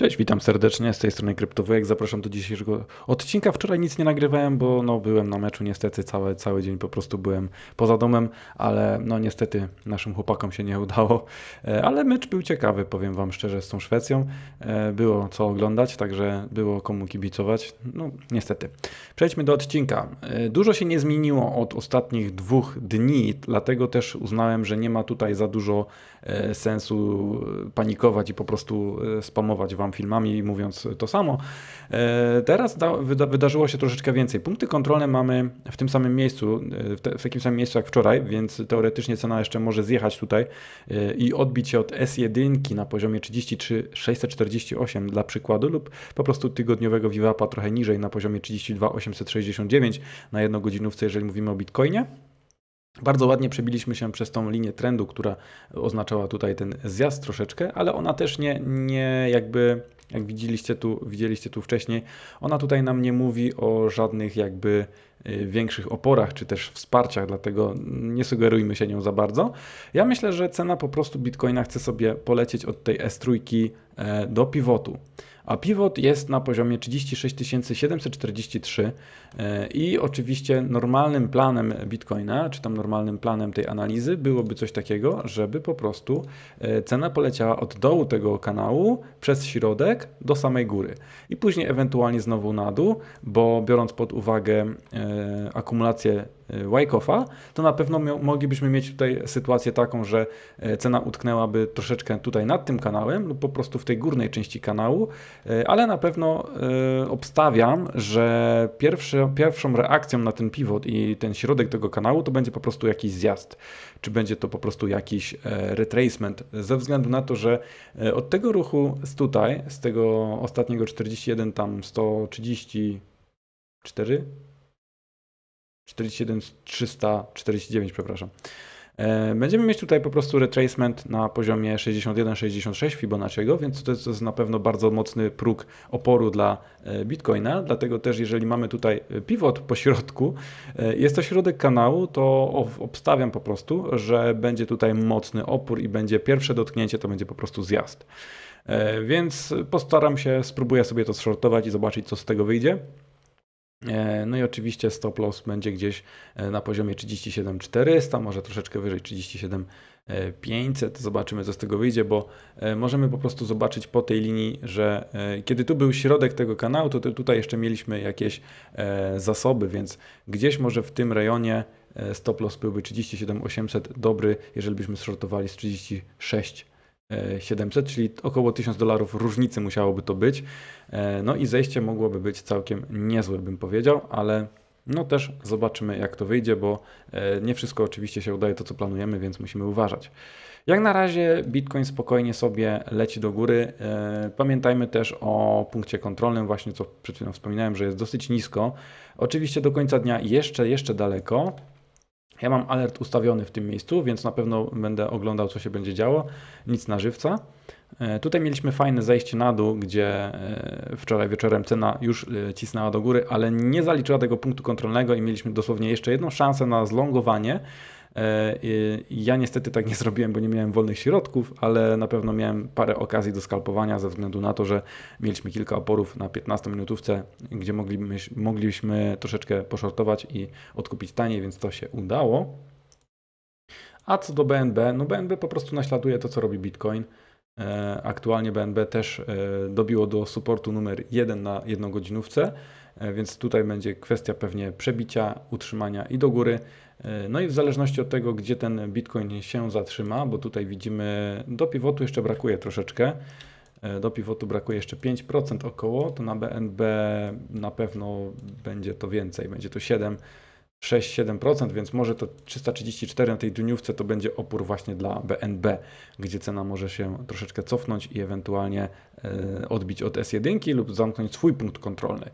Cześć, witam serdecznie z tej strony Kryptowojek. Zapraszam do dzisiejszego odcinka. Wczoraj nic nie nagrywałem, bo no, byłem na meczu, niestety cały, cały dzień po prostu byłem poza domem, ale no niestety naszym chłopakom się nie udało. E, Ale mecz był ciekawy, powiem Wam szczerze, z tą Szwecją. E, Było co oglądać, także było komu kibicować. No niestety. Przejdźmy do odcinka. E, Dużo się nie zmieniło od ostatnich dwóch dni, dlatego też uznałem, że nie ma tutaj za dużo sensu panikować i po prostu spamować Wam filmami mówiąc to samo. E, Teraz da, wyda, wydarzyło się troszeczkę więcej. Punkty kontrolne mamy w tym samym miejscu, e, w, te, w takim samym miejscu jak wczoraj, więc teoretycznie cena jeszcze może zjechać tutaj e, i odbić się od S1 na poziomie 33,648 dla przykładu lub po prostu tygodniowego VWAP-a trochę niżej na poziomie 32,869 na jednogodzinówce, jeżeli mówimy o Bitcoinie. Bardzo ładnie przebiliśmy się przez tą linię trendu, która oznaczała tutaj ten zjazd troszeczkę, ale ona też nie, nie jakby, jak widzieliście tu, widzieliście tu wcześniej, ona tutaj nam nie mówi o żadnych jakby większych oporach czy też wsparciach, dlatego nie sugerujmy się nią za bardzo. Ja myślę, że cena po prostu Bitcoina chce sobie polecieć od tej S3 e, do pivotu. A pivot jest na poziomie 36 743 e, i oczywiście normalnym planem Bitcoina, czy tam normalnym planem tej analizy byłoby coś takiego, żeby po prostu e, cena poleciała od dołu tego kanału przez środek do samej góry i później ewentualnie znowu na dół, bo biorąc pod uwagę akumulację Wyckoff'a, to na pewno moglibyśmy mieć tutaj sytuację taką, że e, cena utknęłaby troszeczkę tutaj nad tym kanałem lub po prostu w tej górnej części kanału, e, ale na pewno e, obstawiam, że pierwszy, pierwszą reakcją na ten pivot i ten środek tego kanału to będzie po prostu jakiś zjazd, czy będzie to po prostu jakiś e, retracement, ze względu na to, że e, od tego ruchu z tutaj, z tego ostatniego 41 tam 134 41 349, przepraszam. E, Będziemy mieć tutaj po prostu retracement na poziomie 61-66 Fibonacciego, więc to jest, to jest na pewno bardzo mocny próg oporu dla e, Bitcoina. Dlatego też, jeżeli mamy tutaj pivot po środku, e, jest to środek kanału, to obstawiam po prostu, że będzie tutaj mocny opór i będzie pierwsze dotknięcie, to będzie po prostu zjazd. E, Więc postaram się, spróbuję sobie to shortować i zobaczyć, co z tego wyjdzie. E, No i oczywiście stop loss będzie gdzieś e, na poziomie 37400, może troszeczkę wyżej 37500. Zobaczymy, co z tego wyjdzie, bo e, możemy po prostu zobaczyć po tej linii, że kiedy tu był środek tego kanału, to tu- tutaj jeszcze mieliśmy jakieś zasoby, więc gdzieś może w tym rejonie stop loss byłby 37800 dobry, jeżeli byśmy shortowali z 36 e, 700, czyli około 1000 dolarów różnicy musiałoby to być. E, No i zejście mogłoby być całkiem niezłe, bym powiedział, ale no też zobaczymy, jak to wyjdzie, bo e, nie wszystko oczywiście się udaje to, co planujemy, więc musimy uważać. Jak na razie Bitcoin spokojnie sobie leci do góry. E, Pamiętajmy też o punkcie kontrolnym, właśnie co przed chwilą wspominałem, że jest dosyć nisko. Oczywiście do końca dnia jeszcze, jeszcze daleko. Ja mam alert ustawiony w tym miejscu, więc na pewno będę oglądał, co się będzie działo. Nic na żywca. E, Tutaj mieliśmy fajne zejście na dół, gdzie e, wczoraj wieczorem cena już e, cisnęła do góry, ale nie zaliczyła tego punktu kontrolnego i mieliśmy dosłownie jeszcze jedną szansę na zlongowanie. E, Ja niestety tak nie zrobiłem, bo nie miałem wolnych środków, ale na pewno miałem parę okazji do skalpowania ze względu na to, że mieliśmy kilka oporów na 15-minutówce, gdzie moglibyśmy, mogliśmy troszeczkę poszortować i odkupić taniej, więc to się udało. A co do BNB, no BNB po prostu naśladuje to, co robi Bitcoin. E, Aktualnie BNB też e, dobiło do supportu numer 1 na jednogodzinówce, więc tutaj będzie kwestia pewnie przebicia, utrzymania i do góry. E, No i w zależności od tego, gdzie ten Bitcoin się zatrzyma, bo tutaj widzimy, do pivotu jeszcze brakuje troszeczkę. E, Do pivotu brakuje jeszcze 5% około, to na BNB na pewno będzie to więcej, będzie to 7, 6-7%, więc może to 334 na tej dniówce to będzie opór właśnie dla BNB, gdzie cena może się troszeczkę cofnąć i ewentualnie e, odbić od S1 lub zamknąć swój punkt kontrolny.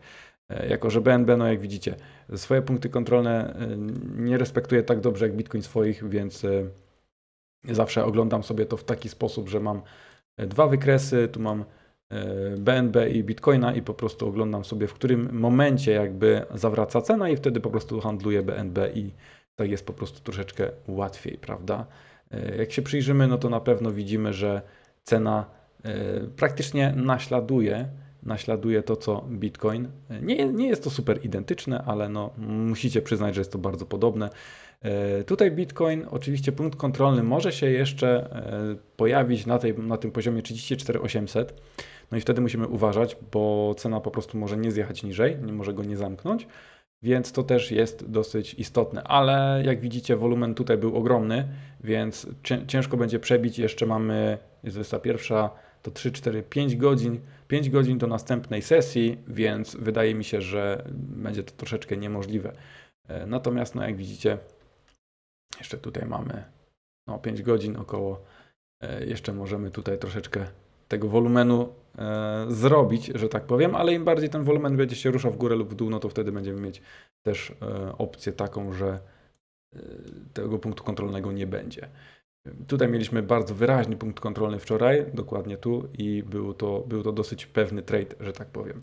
E, Jako, że BNB, no jak widzicie, swoje punkty kontrolne e, nie respektuje tak dobrze jak Bitcoin swoich, więc e, zawsze oglądam sobie to w taki sposób, że mam dwa wykresy, tu mam BNB i Bitcoina i po prostu oglądam sobie, w którym momencie jakby zawraca cena i wtedy po prostu handluję BNB i tak jest po prostu troszeczkę łatwiej, prawda? Jak się przyjrzymy, no to na pewno widzimy, że cena praktycznie naśladuje, naśladuje to, co Bitcoin. Nie, nie jest to super identyczne, ale no, musicie przyznać, że jest to bardzo podobne. E, Tutaj Bitcoin, oczywiście punkt kontrolny może się jeszcze e, pojawić na, tej, na tym poziomie 34800. No i wtedy musimy uważać, bo cena po prostu może nie zjechać niżej, nie może go nie zamknąć, więc to też jest dosyć istotne. Ale jak widzicie, wolumen tutaj był ogromny, więc cię- ciężko będzie przebić. Jeszcze mamy, jest wersja pierwsza, to 3, 4, 5 godzin. 5 godzin do następnej sesji, więc wydaje mi się, że będzie to troszeczkę niemożliwe. E, Natomiast, no jak widzicie, jeszcze tutaj mamy no, 5 godzin około. E, Jeszcze możemy tutaj troszeczkę tego wolumenu e, zrobić, że tak powiem, ale im bardziej ten wolumen będzie się ruszał w górę lub w dół, no to wtedy będziemy mieć też e, opcję taką, że e, tego punktu kontrolnego nie będzie. Tutaj mieliśmy bardzo wyraźny punkt kontrolny wczoraj, dokładnie tu i był to, był to dosyć pewny trade, że tak powiem.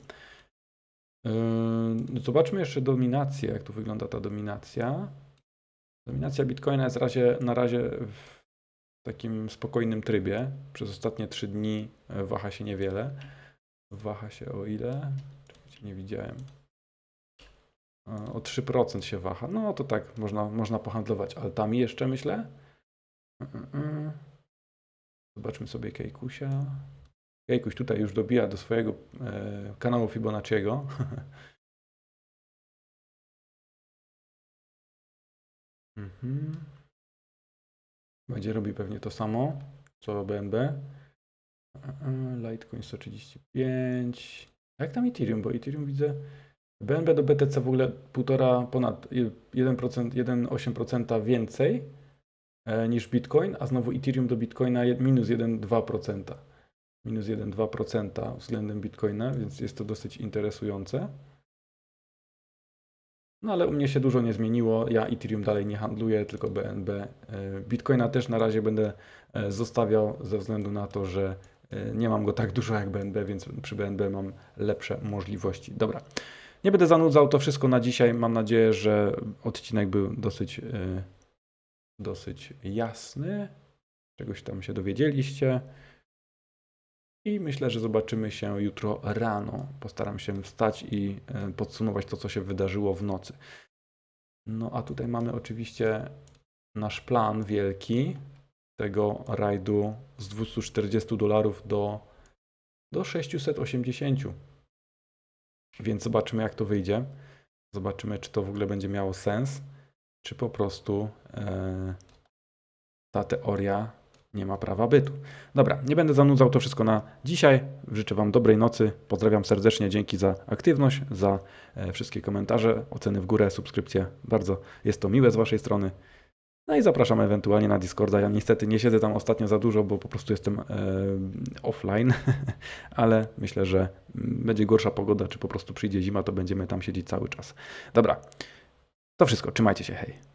Yy, Zobaczmy jeszcze dominację, jak tu wygląda ta dominacja. Dominacja Bitcoina jest razie, na razie w takim spokojnym trybie. Przez ostatnie 3 dni e, waha się niewiele. Waha się o ile? Nie widziałem. E, O 3% się waha. No to tak, można, można pohandlować altami jeszcze, myślę. Zobaczmy sobie Kejkusia. Kejkuś tutaj już dobija do swojego e, kanału Fibonacciego. Mhm. Będzie robił pewnie to samo, co BNB. Litecoin 135. A jak tam Ethereum? Bo Ethereum widzę. BNB do BTC w ogóle półtora, ponad 1%, 1,8% więcej niż Bitcoin, a znowu Ethereum do Bitcoina minus 1,2%. Minus 1,2% względem Bitcoina, więc jest to dosyć interesujące. No ale u mnie się dużo nie zmieniło. Ja Ethereum dalej nie handluję, tylko BNB. E, Bitcoina też na razie będę e, zostawiał ze względu na to, że e, nie mam go tak dużo jak BNB, więc przy BNB mam lepsze możliwości. Dobra. Nie będę zanudzał to wszystko na dzisiaj. Mam nadzieję, że odcinek był dosyć, e, dosyć jasny. Czegoś tam się dowiedzieliście. I myślę, że zobaczymy się jutro rano. Postaram się wstać i e, podsumować to, co się wydarzyło w nocy. No a tutaj mamy oczywiście nasz plan wielki tego rajdu z 240 dolarów do, do 680. Więc zobaczymy, jak to wyjdzie. Zobaczymy, czy to w ogóle będzie miało sens, czy po prostu e, ta teoria nie ma prawa bytu. Dobra, nie będę zanudzał to wszystko na dzisiaj. Życzę Wam dobrej nocy. Pozdrawiam serdecznie. Dzięki za aktywność, za e, wszystkie komentarze, oceny w górę, subskrypcje. Bardzo jest to miłe z Waszej strony. No i zapraszam ewentualnie na Discorda. Ja niestety nie siedzę tam ostatnio za dużo, bo po prostu jestem e, offline, ale myślę, że mm, będzie gorsza pogoda, czy po prostu przyjdzie zima, to będziemy tam siedzieć cały czas. Dobra, to wszystko. Trzymajcie się. Hej.